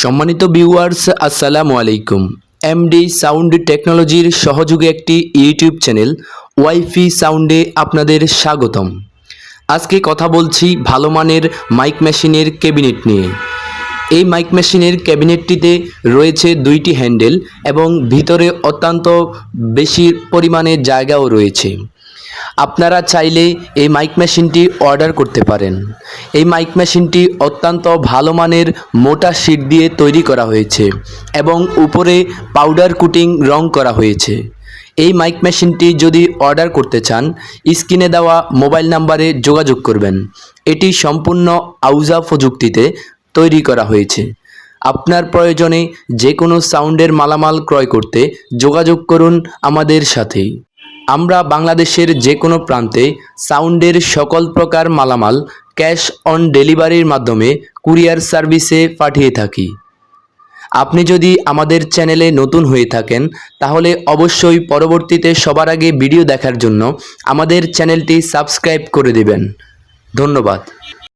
সম্মানিত ভিউয়ার্স আসসালামু আলাইকুম। এমডি সাউন্ড টেকনোলজির সহযোগে একটি ইউটিউব চ্যানেল ওয়াইফি সাউন্ডে আপনাদের স্বাগতম। আজকে কথা বলছি ভালো মানের মাইক মেশিনের ক্যাবিনেট নিয়ে। এই মাইক মেশিনের ক্যাবিনেটটিতে রয়েছে দুইটি হ্যান্ডেল এবং ভিতরে অত্যন্ত বেশি পরিমাণে জায়গাও রয়েছে। আপনারা চাইলে এই মাইক মেশিনটি অর্ডার করতে পারেন। এই মাইক মেশিনটি অত্যন্ত ভালো মানের মোটা শিট দিয়ে তৈরি করা হয়েছে এবং উপরে পাউডার কুটিং রং করা হয়েছে। এই মাইক মেশিনটি যদি অর্ডার করতে চান, স্ক্রিনে দেওয়া মোবাইল নাম্বারে যোগাযোগ করবেন। এটি সম্পূর্ণ আউজা প্রযুক্তিতে তৈরি করা হয়েছে। আপনার প্রয়োজনে যে কোনো সাউন্ডের মালামাল ক্রয় করতে যোগাযোগ করুন আমাদের সাথেই। আমরা বাংলাদেশের যে কোনো প্রান্তে সাউন্ডের সকল প্রকার মালামাল ক্যাশ অন ডেলিভারির মাধ্যমে কুরিয়ার সার্ভিসে পাঠিয়ে থাকি। আপনি যদি আমাদের চ্যানেলে নতুন হয়ে থাকেন, তাহলে অবশ্যই পরবর্তীতে সবার আগে ভিডিও দেখার জন্য আমাদের চ্যানেলটি সাবস্ক্রাইব করে দেবেন। ধন্যবাদ।